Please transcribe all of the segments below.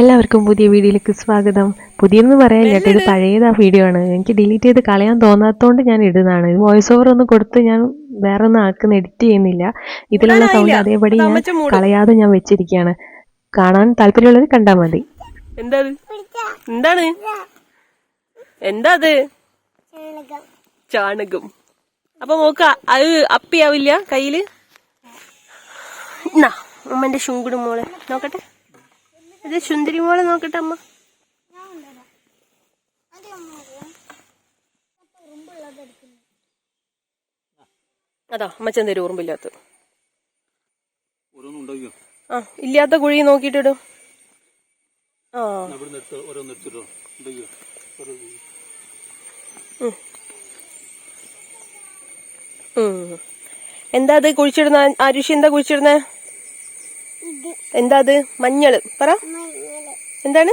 എല്ലാവർക്കും പുതിയ വീഡിയോയിലേക്ക് സ്വാഗതം. പുതിയെന്ന് പറയാൻ കേട്ടോ ഇത് പഴയതാ വീഡിയോ ആണ്. എനിക്ക് ഡിലീറ്റ് ചെയ്ത് കളയാൻ തോന്നാത്തതുകൊണ്ട് ഞാൻ ഇടുന്നതാണ്. വോയിസ് ഓവർ ഒന്ന് കൊടുത്ത് ഞാൻ വേറെ ഒന്നും ആക്കുന്ന എഡിറ്റ് ചെയ്യുന്നില്ല. ഇതിലുള്ള സൗണ്ട് അതേപടി ഞാൻ കളയാതെ ഞാൻ വെച്ചിരിക്കുകയാണ് കാണാൻ താല്പര്യമുള്ളത് കണ്ടാൽ മതി. എന്താ എന്താണ്? എന്താ അത് ചാണകം. അപ്പൊ നോക്ക അത് അപ്പിയാവില്ല കയ്യിൽ? ഉമ്മന്റെ ശുങ്കുട് മോളെ. നോക്കട്ടെ. ഇത് സുന്ദരി മോളെ നോക്കട്ടെ അമ്മ. അതാ അമ്മച്ചൻ തരും ഓരോന്നുണ്ടാക്കിയോ ആ ഇല്ലാത്ത കുഴി നോക്കിയിട്ടിടും. ആ. എന്താ അത് കുഴിച്ചിടുന്ന? ആരുഷി എന്താ കുഴിച്ചിടുന്ന? എന്താ അത് മഞ്ഞൾ. പറ. എന്താണ്?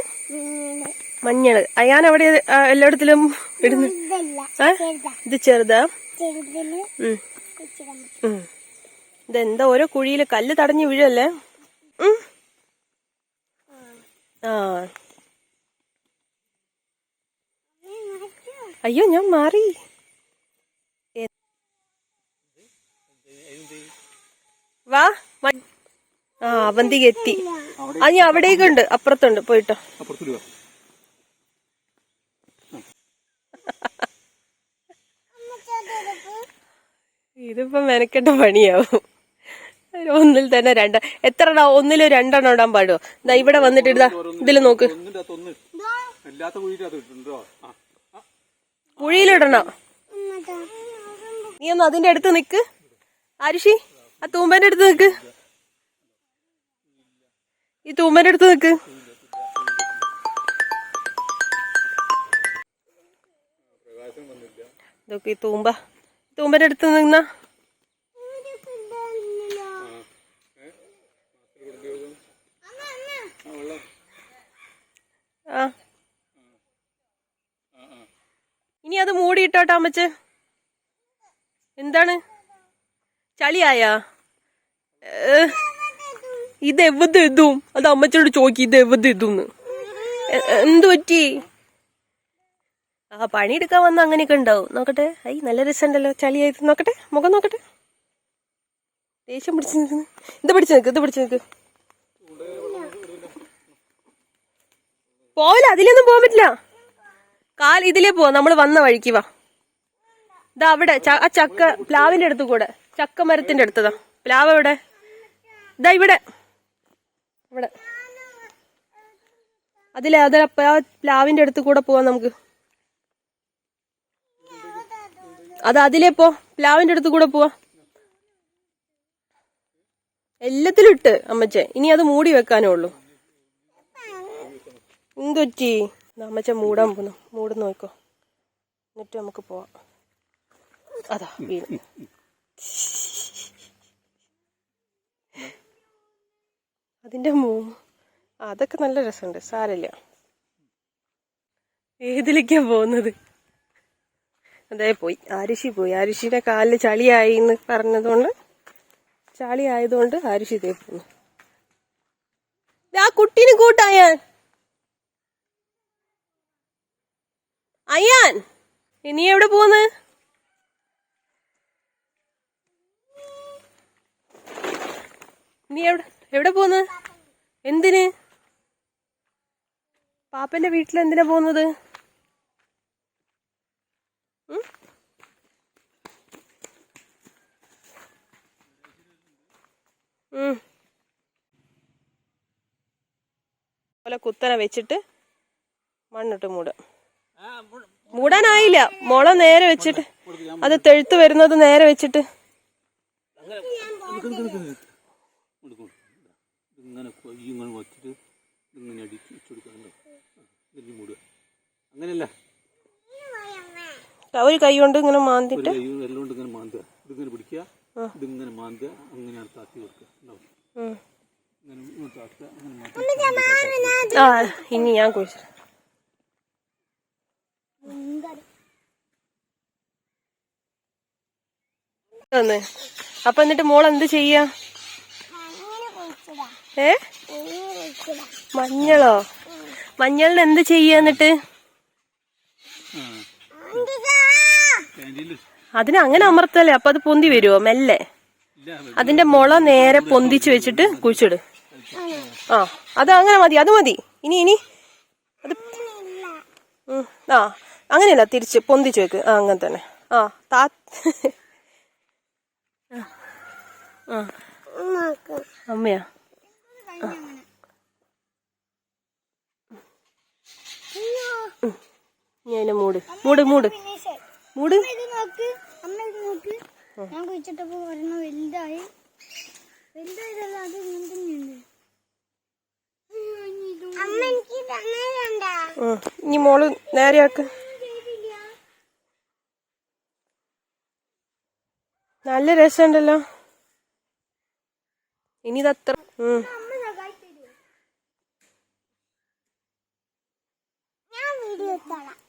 മഞ്ഞൾ. ഞാൻ അവിടെ എല്ലായിടത്തിലും ഇടുന്നു? ഇത് ചെറുതാ. ഇതെന്താ ഓരോ കുഴിയിൽ കല്ല് തടഞ്ഞു വീഴല്ലേ? ആ. അയ്യോ ഞാൻ മാറി. വാ. ആ അവന്തിക എത്തി. ആ ഞാൻ അവിടേക്കുണ്ട് അപ്പുറത്തുണ്ട്. പോയിട്ടോ. ഇതിപ്പോ മെനക്കെട്ട പണിയാവും. ഒന്നിൽ തന്നെ രണ്ട്. എത്ര എണ്ണം ഒന്നിൽ രണ്ടെണ്ണം ഇടാൻ പാടുവോ? ഇതാ ഇവിടെ വന്നിട്ട് ഇതാ ഇതിൽ നോക്ക്. അത്. കുഴിയിലിടണം. നീ ഒന്ന് അതിന്റെ അടുത്ത് നിക്ക്. ആരുഷി ആ തൂമ്പന്റെ അടുത്ത് നിക്ക്. ഈ തൂമ്പന്റെ അടുത്ത് നിക്ക്. ഇതൊക്കെ ഈ തൂമ്പ. തൂമ്പന്റെ അടുത്ത് നിന്ന. ഇനി അത് മൂടിയിട്ടോട്ടാ അമ്മച്ച്. എന്താണ്? ചളിയായാ? ഏ, ഇത് എവിടെ ഇതും അത് അമ്മച്ചോട് ചോദിക്കും ഇത് എവിടെ ഇതുന്ന് എ- എന്ത് പറ്റി? ആ പണിയെടുക്കാൻ വന്ന അങ്ങനെയൊക്കെ ഉണ്ടാവും. നോക്കട്ടെ. ഐ നല്ല രസമുണ്ടല്ലോ. ചളിയായിട്ട് നോക്കട്ടെ. മുഖം നോക്കട്ടെ. ദേഷ്യം പിടിച്ചു നിൽക്കുന്നു. ഇത് പിടിച്ചു നിൽക്ക് ഇത് പിടിച്ചു നിൽക്ക്. പോവില്ല അതിലൊന്നും പോകാൻ പറ്റില്ല. കാൽ ഇതിലേ പോവാ. നമ്മൾ വന്ന വഴിക്ക് വാ. ഇതാ അവിടെ ആ ചക്ക പ്ലാവിന്റെ അടുത്ത് കൂടെ. ചക്ക മരത്തിന്റെ അടുത്തതാ. പ്ലാവ് എവിടെ? ഇതാ ഇവിടെ. ഇവിടെ. അതിലെ അതിലെ ആ പ്ലാവിന്റെ അടുത്ത് കൂടെ പോവാം നമുക്ക്. അത് അതിലേ പോ പ്ലാവിന്റെ അടുത്ത് കൂടെ പോവാ. എല്ലാത്തിലും ഇട്ട് അമ്മച്ചെ. ഇനി അത് മൂടി വെക്കാനേ ഉള്ളൂ. എന്തൊറ്റി അമ്മച്ച മൂടാൻ പോന്നു മൂട് നോക്കോ. എന്നിട്ട് നമുക്ക് പോവാം. അതാ വീണ്. അതിന്റെ മൂ അതൊക്കെ നല്ല രസമുണ്ട്. സാരല്ല. ഏതിലേക്കാ പോകുന്നത്? അതേ പോയി. ആരുഷി പോയി. ആരുഷിയുടെ കാലിൽ ചളിയായി എന്ന് പറഞ്ഞതുകൊണ്ട് ചളി ആയതുകൊണ്ട് ആരുഷി ഇതേ പോന്നു. ആ കുട്ടീനെ കൂട്ടായാൻ അയ്യാൻ ഇനി എവിടെ പോന്ന്? നീ എവിടെ? എവിടെ പോന്ന്? എന്തിന്? പാപ്പന്റെ വീട്ടിൽ എന്തിനാ പോകുന്നത്. പോലെ കുത്തനെ വെച്ചിട്ട് മണ്ണിട്ട് മൂടുക മൂടാനായില്ല. മുള നേരെ വെച്ചിട്ട്. അത് തെഴുത്ത് വരുന്നത് നേരെ വെച്ചിട്ട്. ഇതിങ്ങനെ കൊ- ഈ ഇങ്ങനെ വച്ചിട്ട് ഇങ്ങനെ അടിച്ച് വെച്ച് കൊടുക്കുന്നുണ്ടോ ഇതിൽ മൂടുക. അങ്ങനെയല്ല. ഒരു കൈ കൊണ്ട് ഇങ്ങനെ മാന്തിട്ട് കൈ എല്ലാം കൊണ്ട് ഇങ്ങനെ മാന്തുക. ഇതിങ്ങനെ പിടിക്കുക. ഇതിങ്ങനെ മാന്തുക. അങ്ങനെയാണ് താത്തി കൊടുക്കുക. ഉണ്ടാവും. അങ്ങനെ ആ ഇനി ഞാൻ കുഴിച്ചു അപ്പൊ എന്നിട്ട് മോൾ എന്ത് ചെയ്യാ? ഏ? മഞ്ഞളോ? മഞ്ഞളിന് എന്ത് ചെയ്യാന്നിട്ട് അതിന് അങ്ങനെ അമർത്തല്ലേ? അപ്പൊ അത് പൊന്തി വരുമോ മെല്ലെ. അതിന്റെ മുള നേരെ പൊന്തിച്ച് വെച്ചിട്ട് കുഴിച്ചിട്. ആ അത് അങ്ങനെ മതി. അത് മതി. ഇനി ഇനി. അത് ആ അങ്ങനെയല്ല. തിരിച്ച് പൊന്തിച്ച് വെക്ക്. ആ അങ്ങനെ തന്നെ. ആ താ അമ്മയാ. അതിനെ മൂട്. മൂട് മൂട്. മൂട്. ഞാൻ കുഴിച്ചിട്ടപ്പോ ഒരെണ്ണം വലുതായി വലുതായതല്ല അത് ഇങ്ങനെ തന്നെയുണ്ട്. ഇനി മോൾ നേരെയാക്ക് നല്ല രസമുണ്ടല്ലോ. ഇനി ഇതത്ര ഉം. അമ്മ സഹായിച്ചു ഞാൻ വീഡിയോ എടുത്തോളാം അയ്യ,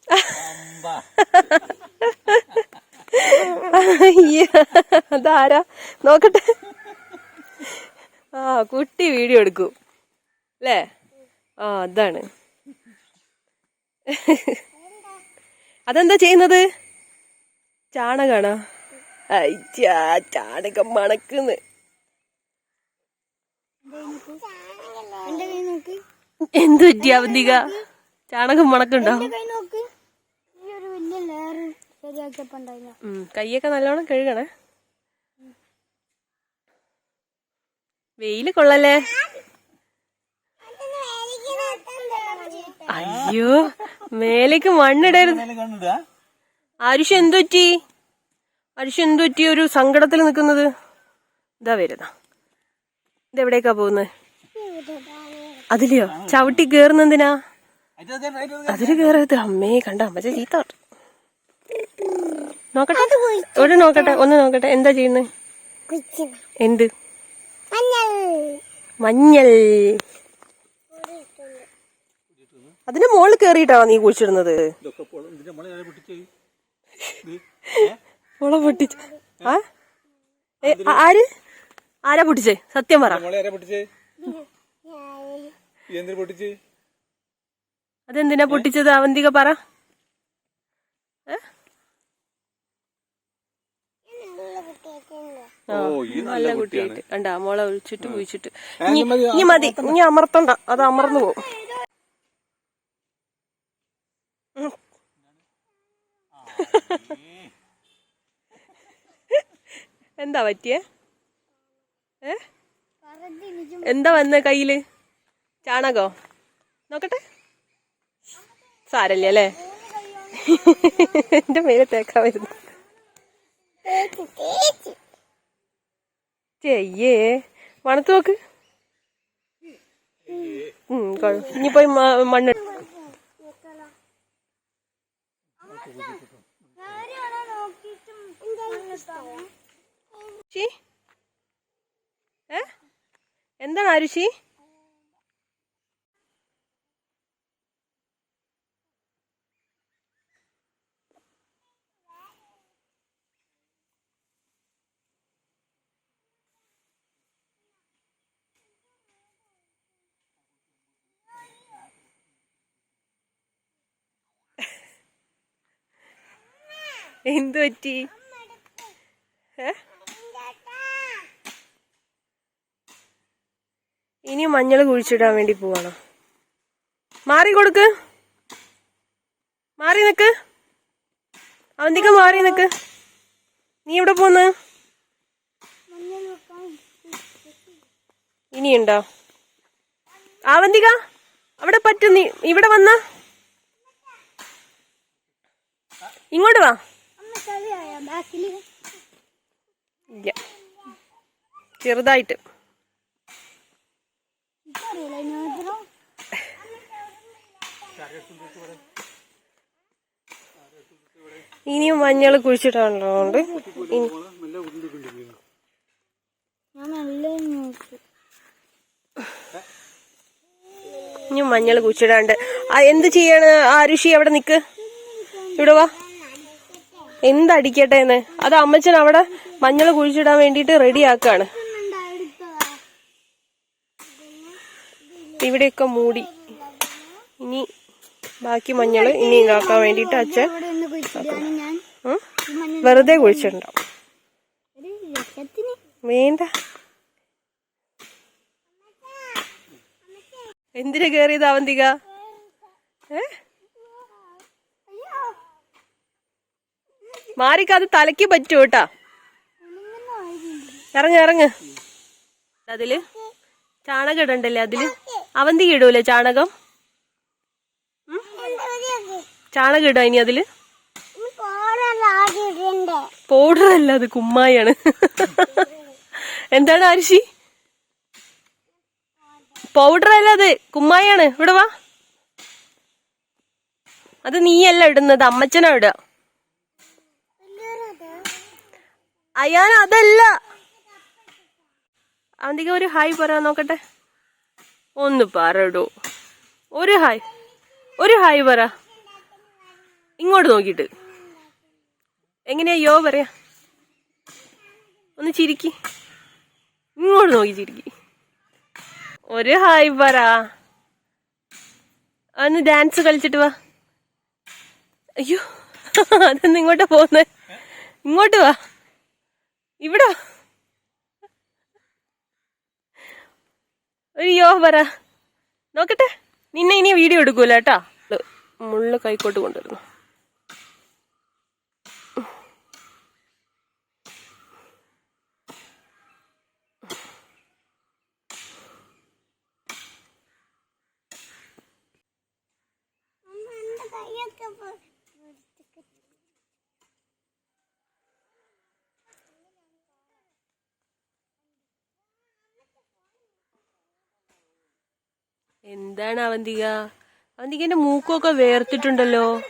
അതാരാ? നോക്കട്ടെ. ആ കുട്ടി വീഡിയോ എടുക്കും. അല്ലേ? ആ അതാണ്. അതെന്താ ചെയ്യുന്നത്? ചാണകാണോ? അയ്യാ ചാണകം മണക്കുന്ന്. എന്ത് പറ്റി അവന്തിക? ചാണകം മണക്കുണ്ടോ കൈയൊക്കെ നല്ലോണം കഴുകണേ. വെയിൽ കൊള്ളല്ലേ? അയ്യോ മേലേക്ക് മണ്ണിടരുത്. എന്തുറ്റി ആരുഷ് എന്തുറ്റി ആരുഷ് എന്തു പറ്റി ഒരു സങ്കടത്തിൽ നിൽക്കുന്നത്? ഇതാ വരുന്ന ഇതെവിടേക്കാ പോകുന്നത്? അതിലെയോ? ചവിട്ടി കേറുന്നെന്തിനാ അതിൽ കേറരുത് അമ്മേ കണ്ട അമ്മച്ച ചീത്ത. നോക്കട്ടെ. ഇവിടെ നോക്കട്ടെ ഒന്ന് നോക്കട്ടെ. എന്താ ചെയ്യുന്നത് എന്ത്? മഞ്ഞൾ. അതിന്റെ മുകളിൽ കേറിയിട്ടാണോ നീ കുഴിച്ചിടുന്നത്. ഇതൊക്കെ പൊള- ഇതിന്റെ മുള ആരാ പൊട്ടിച്ചേ? ആര്? ആരാ പൊട്ടിച്ചേ? സത്യം പറ? അതെന്തിനാ പൊട്ടിച്ചത്? അവന്തിക പറ. ഏ? ഓ, ഈ നല്ല നല്ല കുട്ടിയായിട്ട്. കണ്ടാ മോളെ ഒഴിച്ചിട്ട് കുഴിച്ചിട്ട് ഇനി മതി, ഇനി അമർത്തണ്ട. അത് അമർന്നു പോകും. എന്താ പറ്റിയ? ഏ? എന്താ വന്ന കയ്യിൽ? ചാണകോ? നോക്കട്ടെ. സാരല്ലേ അല്ലേ? എന്റെ മേലെ തേക്കാൻ വരുന്നു. ചെയ്യേ. മണത്ത് നോക്ക്. ഇനി പോയി മണ്ണ് എന്താണ് ആരുഷി? എന്തു പറ്റി? ഇനി മഞ്ഞൾ കുഴിച്ചിടാൻ വേണ്ടി പോവാണോ. മാറി കൊടുക്ക്. മാറി നിക്ക്. അവന്തിക്ക മാറി നിക്ക്. നീ എവിടെ പോന്ന്? ഇനിയുണ്ടോ? അവന്തിക അവിടെ പറ്റും. നീ ഇവിടെ വന്ന. ഇങ്ങോട്ട് വാ. ചെറുതായിട്ട്. ഇനിയും മഞ്ഞൾ കുഴിച്ചിട്ടാണുള്ളതുകൊണ്ട് ഇനിയും മഞ്ഞൾ കുഴിച്ചിടാണ്ട്. എന്ത് ചെയ്യാണ്? ആരുഷി അവിടെ നിക്ക്. ഇവിടെ വാ. എന്തടിക്കട്ടെ എന്ന് അത് അമ്മച്ചൻ അവിടെ മഞ്ഞൾ കുഴിച്ചിടാൻ വേണ്ടിട്ട് റെഡി ആക്കാണ് ഇവിടെയൊക്കെ മൂടി. ഇനി ബാക്കി മഞ്ഞൾ ഇനി ഇതാക്കാൻ വേണ്ടിയിട്ട് അച്ഛൻ വെറുതെ കുഴിച്ചിട്ടുണ്ടാവും വേണ്ട. എന്തിനു കേറിയത് അവന്തിക ഏ മാറിക്ക് അത് തലയ്ക്ക് പറ്റൂ കേട്ടാ. ഇറങ്ങ് ഇറങ്ങ്. അതിൽ ചാണകം ഇടണ്ടല്ലേ അതിൽ? അവന്തി ഇടൂലേ ചാണകം? ചാണകം ഇടാ ഇനി അതിൽ? പൗഡർ അല്ല അത് കുമ്മായാണ്. എന്താണ് ആരിശി പൗഡർ അല്ല അത് കുമ്മായാണ്. ഇവിടെ വാ. അത് നീയല്ല ഇടുന്നത് അമ്മച്ചനാ ഇടുക. അയാൻ അതല്ല. അധികം ഒരു ഹായ് പറ നോക്കട്ടെ? ഒന്ന് പറടോ. ഒരു ഹായ് ഒരു ഹായ് പറ. ഇങ്ങോട്ട് നോക്കിയിട്ട്. എങ്ങനെയാ യോ പറയാ? ഒന്ന് ചിരിക്കി. ഇങ്ങോട്ട് നോക്കി ചിരിക്കി. ഒരു ഹായ് പറ. ഒന്ന് ഡാൻസ് കളിച്ചിട്ട് വാ. അയ്യോ അതൊന്നും ഇങ്ങോട്ടാ പോന്നെ ഇങ്ങോട്ട് വാ. ഇവിടെ അയ്യോ പറ. നോക്കട്ടെ. നിന്നെ ഇനി വീഡിയോ എടുക്കൂല കേട്ടാ. മുള്ള കൈക്കോട്ട് കൊണ്ടുവരുന്നു. എന്താണ് അവന്തിക? അവന്തിക എന്റെ മൂക്കൊക്കെ വേർത്തിട്ടുണ്ടല്ലോ?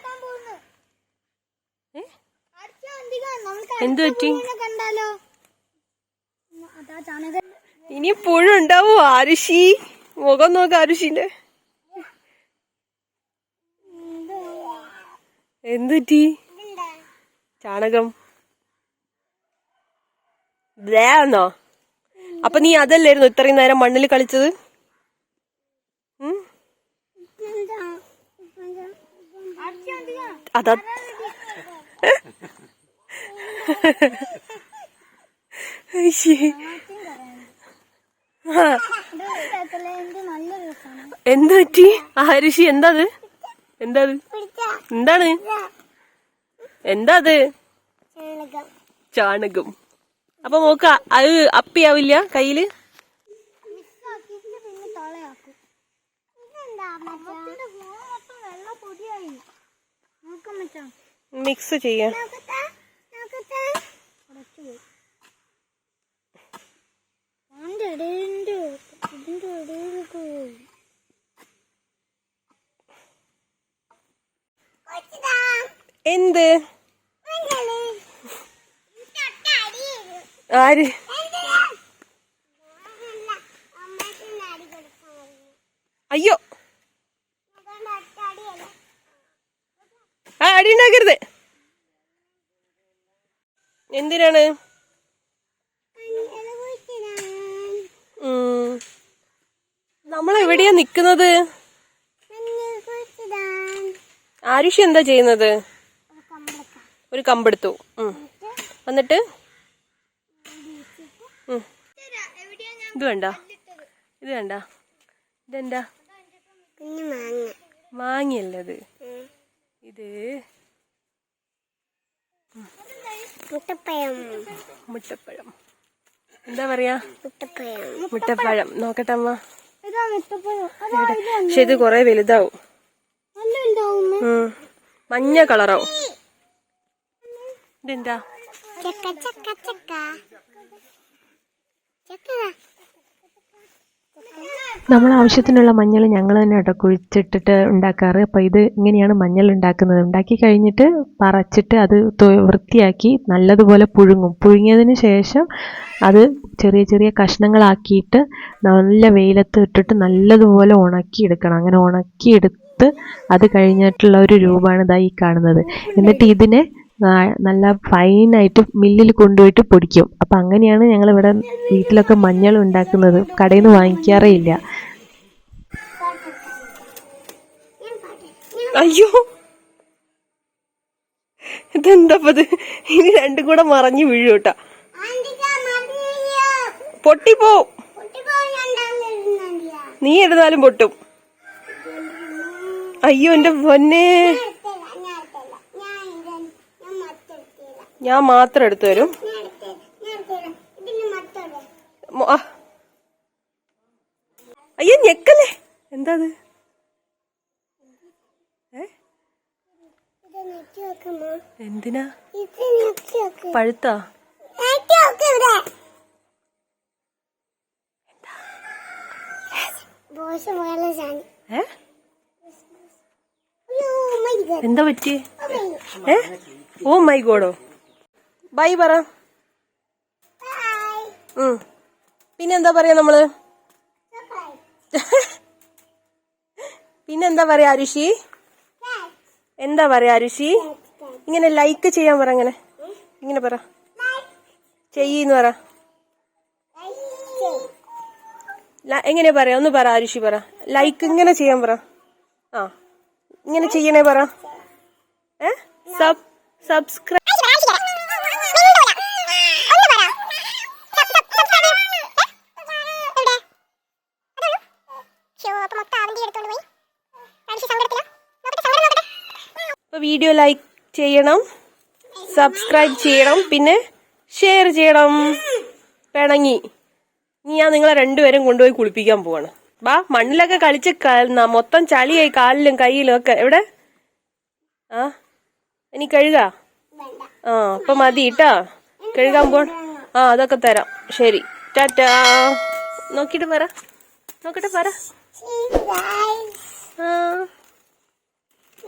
എന്ത് പറ്റി? ഇനി പുഴു ഉണ്ടാവോ ആരുഷി? മുഖം നോക്ക ആരുഷിന്റെ. എന്ത് പറ്റി? ചാണകം ോ. അപ്പൊ നീ അതല്ലായിരുന്നു ഇത്രയും നേരം മണ്ണിൽ കളിച്ചത്? അതാ എന്ത് പറ്റി? ആരുഷി എന്താത്? എന്താ അത് എന്താണ്? എന്താ അത് ചാണകം. അപ്പൊ നോക്ക അത് അപ്പിയാവില്ല കയ്യിൽ? പിന്നെ തളയാക്കും ഇതെന്താ അമ്മത്തിന്റെ ഫോൺ മൊത്തം വെള്ള പൊടിയായി നോക്കാം മച്ചാ മിക്സ് ചെയ്യാം നോക്കട്ടെ നോക്കട്ടെ കുറച്ചുപോയി ഫോണിന്റെ ഇടയിലുണ്ട് ഇതിന്റെ ഇടയിലൊക്കെ പോയി. എന്ത്? ആര്? അയ്യോ ആ അടി ഉണ്ടാക്കരുത് എന്തിനാണ്? നമ്മൾ നമ്മളെവിടെയാ നിക്കുന്നത്? ആരുഷി എന്താ ചെയ്യുന്നത്? ഒരു കമ്പെടുത്തു. വന്നിട്ട്? എന്നിട്ട്. ഇത് വേണ്ട. ഇത് വേണ്ട. ഇതെന്താ? മാങ്ങയല്ലത് ഇത് മുട്ടപ്പഴം. മുട്ടപ്പഴം. എന്താ പറയാ? മുട്ടപ്പഴം. നോക്കട്ടെ അമ്മ. പക്ഷെ ഇത് കൊറേ വലുതാവും. മഞ്ഞ കളറാവും. ഇതെന്താ? ചക്ക ചക്ക ചക്ക. ചക്ക നമ്മൾ ആവശ്യത്തിനുള്ള മഞ്ഞൾ ഞങ്ങൾ തന്നെ കേട്ടോ കുഴിച്ചിട്ടിട്ട് ഉണ്ടാക്കാറ്. അപ്പോൾ ഇത് ഇങ്ങനെയാണ് മഞ്ഞൾ ഉണ്ടാക്കുന്നത്. ഉണ്ടാക്കി കഴിഞ്ഞിട്ട് പറച്ചിട്ട് അത് വൃത്തിയാക്കി നല്ലതുപോലെ പുഴുങ്ങും. പുഴുങ്ങിയതിന് ശേഷം അത് ചെറിയ ചെറിയ കഷ്ണങ്ങളാക്കിയിട്ട് നല്ല വെയിലത്ത് ഇട്ടിട്ട് നല്ലതുപോലെ ഉണക്കിയെടുക്കണം അങ്ങനെ ഉണക്കിയെടുത്ത് അത് കഴിഞ്ഞിട്ടുള്ള ഒരു രൂപമാണ് ഇതായി കാണുന്നത്. എന്നിട്ട് ഇതിനെ നല്ല ഫൈനായിട്ട് മില്ലിൽ കൊണ്ടുപോയിട്ട് പൊടിക്കും. അപ്പം അങ്ങനെയാണ് ഞങ്ങളിവിടെ വീട്ടിലൊക്കെ മഞ്ഞൾ ഉണ്ടാക്കുന്നത്. കടയിൽ നിന്ന് വാങ്ങിക്കാറേ ഇല്ല. അയ്യോ. ഇതെന്താ ഇനി രണ്ടും കൂടെ മറഞ്ഞു വീഴൂട്ട പൊട്ടിപ്പോ നീ എടുത്താലും പൊട്ടും. അയ്യോ എന്റെ പൊന്നേ. ഞാൻ മാത്രം എടുത്തു തരും. അയ്യോ ഞെക്കല്ലേ? എന്താ അത് എന്തിനാ? പഴുത്താ? എന്താ? പറ്റി ഏ? Oh my ഗോഡോ. ബൈ പറ. പിന്നെന്താ പറയാ നമ്മൾ? പിന്നെന്താ പറയാ അരുഷി എന്താ പറയാ അരുഷി ഇങ്ങനെ ലൈക്ക് ചെയ്യാൻ പറ ഇങ്ങനെ ഇങ്ങനെ പറ. ചെയ്യെന്ന് പറ. എങ്ങനെ പറയാ? ഒന്ന് പറ അരുഷി പറ. ലൈക്ക് ഇങ്ങനെ ചെയ്യാൻ പറ. ആ. ഇങ്ങനെ ചെയ്യണേ പറ. ഏ? സബ് സബ്സ്ക്രൈബ് അപ്പൊ വീഡിയോ ലൈക്ക് ചെയ്യണം സബ്സ്ക്രൈബ് ചെയ്യണം പിന്നെ ഷെയർ ചെയ്യണം. പിണങ്ങി. ഇനി ഞാൻ നിങ്ങളെ രണ്ടുപേരും കൊണ്ടുപോയി കുളിപ്പിക്കാൻ പോവാണ്. ബാ മണ്ണിലൊക്കെ കളിച്ച് മൊത്തം ചളിയായി കാലിലും കയ്യിലും ഒക്കെ. എവിടെ? ആ ഇനി കഴുകാ? ആ അപ്പൊ മതി കേട്ടാ കഴുകാൻ പോൺ ആ അതൊക്കെ തരാം. ശരി. ടാറ്റാ. നോക്കിട്ട് പറ. നോക്കിട്ട് പറ. Bye.